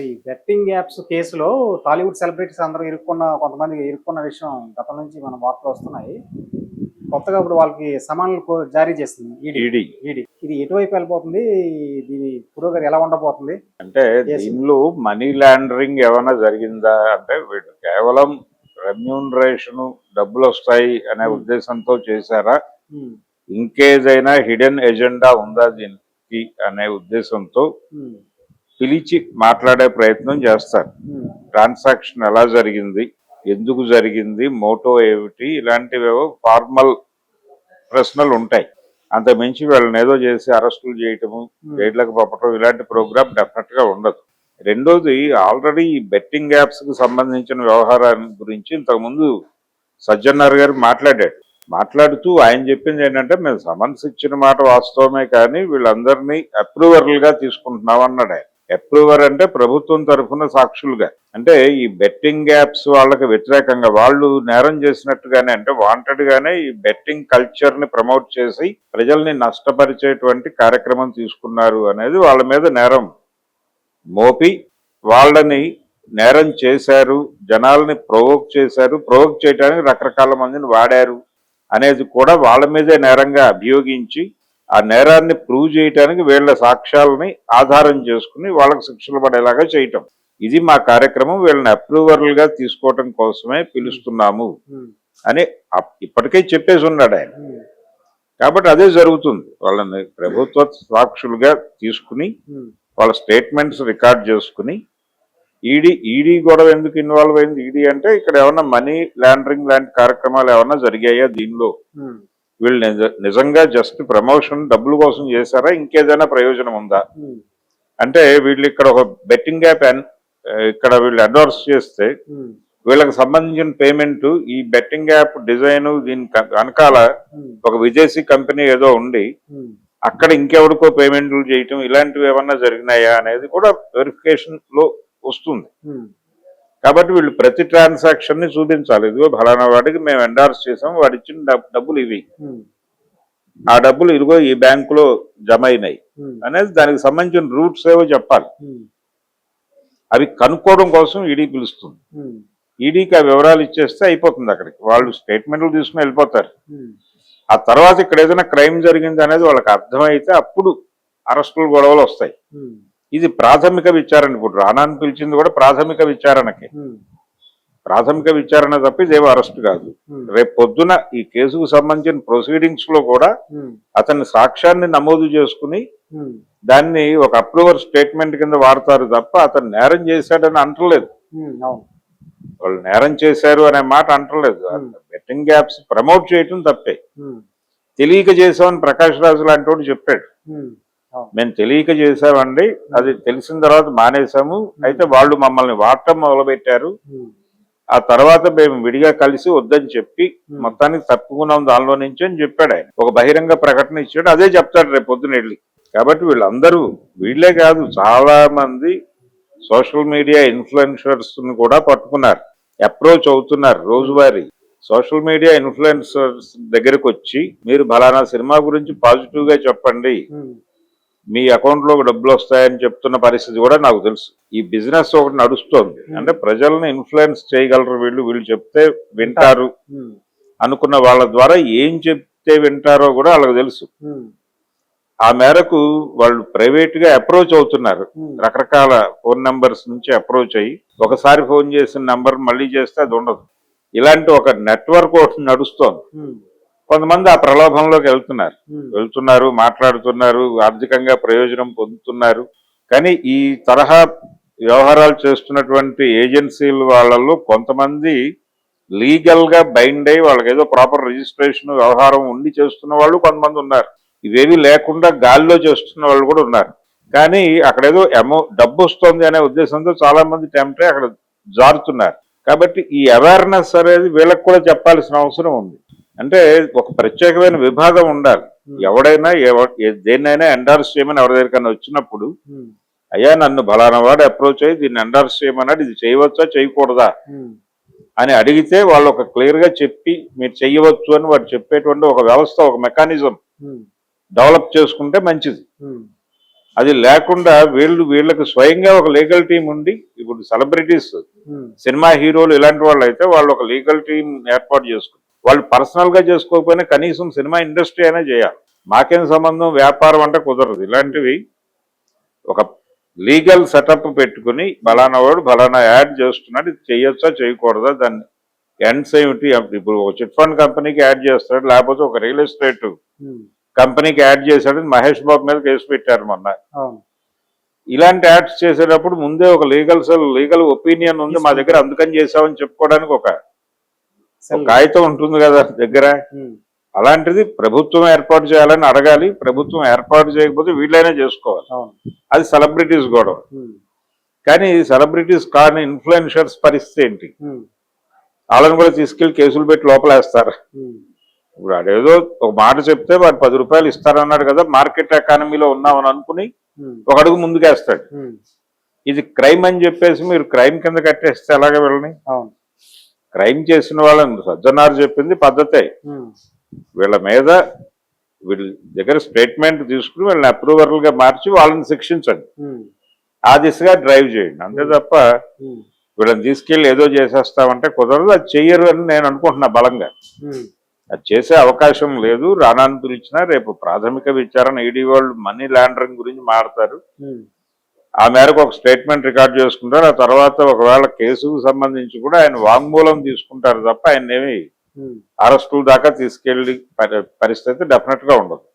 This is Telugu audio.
ఈ బెట్టింగ్ యాప్స్ కేసులో టాలీవుడ్ సెలబ్రిటీస్ అందరూ ఇరుక్కున్న కొంతమంది ఇరుక్కున్న విషయం గతం నుంచి మన వార్తలు వస్తున్నాయి. కొత్తగా ఇప్పుడు వాళ్ళకి సమాన్లు జారీ చేస్తుంది ఈడీ ఈడీ ఈడీ ఇది ఎటువైపు వెళ్ళిపోతుంది? దీని పురోగతి ఎలా ఉండబోతుంది? అంటే. దీనిలో మనీ లాండరింగ్ ఏమైనా జరిగిందా? అంటే వీళ్ళు కేవలం రెమ్యూనరేషన్ డబ్బులు వస్తాయి అనే Hmm. ఉద్దేశంతో చేశారా? ఇంకేదైనా హిడెన్ ఎజెండా ఉందా దీనికి అనే ఉద్దేశంతో? ఉమ్, పిలిచి మాట్లాడే ప్రయత్నం చేస్తారు. ఉమ్, ట్రాన్సాక్షన్ ఎలా జరిగింది? ఎందుకు జరిగింది? మోటో ఏమిటి? ఇలాంటివేవో ఫార్మల్ ప్రశ్నలు ఉంటాయి. అంత మించి వీళ్ళని ఏదో చేసి అరెస్టులు చేయటము ఉమ్, జైళ్ళకి పంపడం ఇలాంటి ప్రోగ్రామ్ డెఫినెట్గా ఉండదు. రెండోది ఆల్రెడీ ఈ బెట్టింగ్ యాప్స్కి సంబంధించిన వ్యవహారాన్ని గురించి ఇంతకుముందు సజ్జన్నార్ గారు మాట్లాడాడు. మాట్లాడుతూ ఆయన చెప్పింది ఏంటంటే మేము సమన్స్ ఇచ్చిన మాట వాస్తవమే కానీ వీళ్ళందరినీ అప్రూవర్లుగా తీసుకుంటున్నాం అన్నాడు ఆయన అప్రూవర్ అంటే ప్రభుత్వం తరఫున సాక్షులుగా. అంటే ఈ బెట్టింగ్ యాప్స్ వాళ్ళకి వ్యతిరేకంగా వాళ్ళు నేరం చేసినట్టుగానే అంటే వాంటెడ్గానే ఈ బెట్టింగ్ కల్చర్ని ప్రమోట్ చేసి ప్రజల్ని నష్టపరిచేటువంటి కార్యక్రమం తీసుకున్నారు అనేది వాళ్ళ మీద నేరం మోపి వాళ్ళని నేరం చేశారు జనాల్ని ప్రొవోక్ చేశారు ప్రొవోక్ చేయడానికి రకరకాల మందిని వాడారు అనేది కూడా వాళ్ళ మీదే నేరంగా అభియోగించి ఆ నేరాన్ని ప్రూవ్ చేయడానికి వీళ్ళ సాక్ష్యాలని ఆధారం చేసుకుని వాళ్ళకి శిక్షలు పడేలాగా చేయటం. ఇది మా కార్యక్రమం. వీళ్ళని అప్రూవర్లుగా తీసుకోవటం కోసమే పిలుస్తున్నాము. అని ఇప్పటికే చెప్పేసి ఉన్నాడు ఆయన. కాబట్టి అదే జరుగుతుంది. వాళ్ళని ప్రభుత్వ సాక్షులుగా తీసుకుని వాళ్ళ స్టేట్మెంట్స్ రికార్డ్ చేసుకుని ఈడీ ఈడీ గొడవ ఎందుకు ఇన్వాల్వ్ అయింది? ఈడీ అంటే ఇక్కడ ఏమన్నా మనీ లాండరింగ్ లాంటి కార్యక్రమాలు ఏమన్నా జరిగాయా దీనిలో? వీళ్ళు నిజ- నిజంగా జస్ట్ ప్రమోషన్ డబ్బుల కోసం చేశారా? ఇంకేదైనా ప్రయోజనం ఉందా? ఉమ్, అంటే వీళ్ళు ఇక్కడ ఒక బెట్టింగ్ యాప్ ఇక్కడ వీళ్ళు అడ్వాన్స్ చేస్తే ఉమ్, వీళ్ళకి సంబంధించిన పేమెంట్ ఈ బెట్టింగ్ యాప్ డిజైన్ దీని వెనకాల ఉమ్, ఒక విదేశీ కంపెనీ ఏదో ఉండి అక్కడ ఇంకెవరికో పేమెంట్లు చేయటం ఇలాంటివి ఏమన్నా జరిగినాయా అనేది కూడా వెరిఫికేషన్లో వస్తుంది. కాబట్టి వీళ్ళు ప్రతి ట్రాన్సాక్షన్ని చూపించాలి. ఇదిగో ఫలానా వాడికి మేము ఎండార్స్ చేసాం వాడు ఇచ్చిన డబ్- డబ్బులు ఇవి. ఉమ్, ఆ డబ్బులు ఇదిగో ఈ బ్యాంకులో జమ అయినాయి. ఉమ్, అనేది దానికి సంబంధించిన రూట్స్ ఏవో చెప్పాలి. ఉమ్, అవి కనుక్కోవడం కోసం ఈడీ పిలుస్తుంది. ఈడీకి ఆ వివరాలు ఇచ్చేస్తే అయిపోతుంది అక్కడికి. వాళ్ళు స్టేట్మెంట్లు తీసుకుని వెళ్ళిపోతారు. ఆ తర్వాత ఇక్కడ ఏదైనా క్రైమ్ జరిగింది అనేది వాళ్ళకి అర్థమైతే అప్పుడు అరెస్టులు గొడవలు వస్తాయి. ఇది ప్రాథమిక విచారణ. ఇప్పుడు రానాన్ని పిలిచింది కూడా ప్రాథమిక విచారణకి. ప్రాథమిక విచారణ తప్ప ఇదేమో అరెస్ట్ కాదు. రేపు పొద్దున ఈ కేసుకు సంబంధించిన ప్రొసీడింగ్స్లో కూడా అతని సాక్ష్యాన్ని నమోదు చేసుకుని దాన్ని ఒక అప్రూవర్ స్టేట్మెంట్ కింద వాడతారు తప్ప అతను నేరం చేశాడని అంటలేదు. వాళ్ళు నేరం చేశారు అనే మాట అంటలేదు. బెట్టింగ్ యాప్స్ ప్రమోట్ చేయటం తప్పే. తెలియక చేసామని ప్రకాష్ రాజు లాంటి వాడు చెప్పాడు. మేము తెలియక చేసామండి అది తెలిసిన తర్వాత మానేశాము. అయితే వాళ్ళు మమ్మల్ని వాడటం మొదలుపెట్టారు. ఆ తర్వాత మేము విడిగా కలిసి వద్దని చెప్పి. మొత్తానికి తప్పుకున్నాం దానిలో నుంచి అని చెప్పాడు ఆయన. ఒక బహిరంగ ప్రకటన ఇచ్చాడు. అదే చెప్తాడు రేపు పొద్దున వెళ్ళి. కాబట్టి వీళ్ళందరూ వీళ్ళే కాదు చాలా మంది సోషల్ మీడియా ఇన్ఫ్లుయెన్సర్స్ కూడా పట్టుకున్నారు. అప్రోచ్ అవుతున్నారు రోజువారీ. సోషల్ మీడియా ఇన్ఫ్లుయెన్సర్స్ దగ్గరకు వచ్చి మీరు ఫలానా సినిమా గురించి పాజిటివ్గా చెప్పండి మీ అకౌంట్లో డబ్బులు వస్తాయని చెప్తున్న పరిస్థితి కూడా నాకు తెలుసు. ఈ బిజినెస్ ఒకటి నడుస్తోంది. అంటే ప్రజల్ని ఇన్ఫ్లుయెన్స్ చేయగలరు వీళ్ళు. వీళ్ళు చెప్తే వింటారు. ఉమ్, అనుకున్న వాళ్ళ ద్వారా ఏం చెప్తే వింటారో కూడా వాళ్ళకి తెలుసు. ఉమ్, ఆ మేరకు వాళ్ళు ప్రైవేట్గా అప్రోచ్ అవుతున్నారు. రకరకాల ఫోన్ నంబర్స్ నుంచి అప్రోచ్ అయ్యి ఒకసారి ఫోన్ చేసిన నంబర్ మళ్ళీ చేస్తే అది ఉండదు. ఇలాంటి ఒక నెట్వర్క్ ఒకటి నడుస్తోంది. కొంతమంది ఆ ప్రలోభంలోకి వెళ్తున్నారు. ఉమ్, వెళ్తున్నారు మాట్లాడుతున్నారు ఆర్థికంగా ప్రయోజనం పొందుతున్నారు. కానీ ఈ తరహా వ్యవహారాలు చేస్తున్నటువంటి ఏజెన్సీల వాళ్ళలో కొంతమంది లీగల్గా బైండ్ అయ్యి వాళ్ళకి ఏదో ప్రాపర్ రిజిస్ట్రేషన్ వ్యవహారం ఉండి చేస్తున్న వాళ్ళు కొంతమంది ఉన్నారు. ఇవేవి లేకుండా గాల్లో చేస్తున్న వాళ్ళు కూడా ఉన్నారు. కానీ అక్కడ ఏదో అమౌ డబ్బు వస్తుంది అనే ఉద్దేశంతో చాలా మంది టెంప్ట్ అక్కడ జారుతున్నారు. కాబట్టి ఈ అవేర్నెస్ అనేది వీళ్ళకి కూడా చెప్పాల్సిన అవసరం ఉంది. అంటే ఒక ప్రత్యేకమైన విభాగం ఉండాలి. ఎవడైనా ఎవ- ఏ- దేన్నైనా ఎండార్స్ చేయమని ఎవరి దగ్గరికైనా వచ్చినప్పుడు ఉమ్, అయ్యా నన్ను ఫలానా వాడు అప్రోచ్ అయ్యి దీన్ని ఎండార్స్ చేయమన్నాడు ఇది చేయవచ్చా చేయకూడదా? ఉమ్, అని అడిగితే వాళ్ళు ఒక క్లియర్గా చెప్పి మీరు చెయ్యవచ్చు అని వాడు చెప్పేటువంటి ఒక వ్యవస్థ ఒక మెకానిజం డెవలప్ చేసుకుంటే మంచిది. అది లేకుండా వీళ్ళు వీళ్ళకి స్వయంగా ఒక లీగల్ టీం ఉండి ఇప్పుడు సెలబ్రిటీస్ సినిమా హీరోలు ఇలాంటి వాళ్ళు అయితే వాళ్ళు ఒక లీగల్ టీం ఏర్పాటు చేసుకుని వాళ్ళు పర్సనల్గా చేసుకోకపోయినా కనీసం సినిమా ఇండస్ట్రీ అయినా చేయాలి. మాకేం సంబంధం? వ్యాపారం అంటే కుదరదు. ఇలాంటివి ఒక లీగల్ సెటప్ పెట్టుకుని బలానా వాడు బలానా యాడ్ చేస్తున్నాడు. ఇది చేయొచ్చా? చేయకూడదా? దాన్ని ఎండ్స్ ఏమిటి? ఇప్పుడు ఒక చిట్ ఫండ్ కంపెనీకి యాడ్ చేస్తాడు. లేకపోతే ఒక రియల్ ఎస్టేట్ ఉమ్, కంపెనీకి యాడ్ చేశాడని మహేష్ బాబు మీద కేసు పెట్టారు మొన్న. ఇలాంటి యాడ్స్ చేసేటప్పుడు ముందే ఒక లీగల్ లీగల్ ఒపీనియన్ ఉంది మా దగ్గర. అందుకని చేసామని చెప్పుకోవడానికి ఒక సెల్ కాగితం ఉంటుంది కదా దగ్గర. అలాంటిది ప్రభుత్వం ఏర్పాటు చేయాలని అడగాలి. ప్రభుత్వం ఏర్పాటు చేయకపోతే వీళ్ళైనా చేసుకోవాలి. అది సెలబ్రిటీస్ గొడవ. కానీ సెలబ్రిటీస్ కాని ఇన్ఫ్లుయెన్షర్స్ పరిస్థితి ఏంటి? వాళ్ళని కూడా తీసుకెళ్ళి కేసులు పెట్టి లోపలేస్తారు. ఇప్పుడు ఆడేదో ఒక మాట చెప్తే వాడు పది రూపాయలు ఇస్తారన్నాడు కదా మార్కెట్ ఎకానమీలో ఉన్నామని అనుకుని ఒక అడుగు ముందుకేస్తాడు. ఇది క్రైమ్ అని చెప్పేసి మీరు క్రైమ్ కింద కట్టేస్తే ఎలాగ వీళ్ళని? అవును. క్రైమ్ చేసిన వాళ్ళని సజ్జనార్ చెప్పింది పద్ధతే. వీళ్ళ మీద వీళ్ళ దగ్గర స్టేట్మెంట్ తీసుకుని వీళ్ళని అప్రూవర్లు గా మార్చి వాళ్ళని శిక్షించండి. ఆ దిశగా డ్రైవ్ చేయండి. అంతే తప్ప వీళ్ళని తీసుకెళ్ళి ఏదో చేసేస్తామంటే కుదరదు. అది చెయ్యరు అని నేను అనుకుంటున్నా బలంగా. అది చేసే అవకాశం లేదు. రానాన్ని పిలిచినా రేపు ప్రాథమిక విచారణ ఈడీ వాళ్ళు మనీ లాండరింగ్ గురించి మాడతారు ఆ మేరకు ఒక స్టేట్మెంట్ రికార్డ్ చేసుకుంటారు ఆ తర్వాత ఒకవేళ కేసుకు సంబంధించి కూడా ఆయన వాంగ్మూలం తీసుకుంటారు తప్ప ఆయన ఏమి. అరెస్టుల దాకా తీసుకెళ్ళి పరి- పరిస్థితి డెఫినెట్గా ఉండదు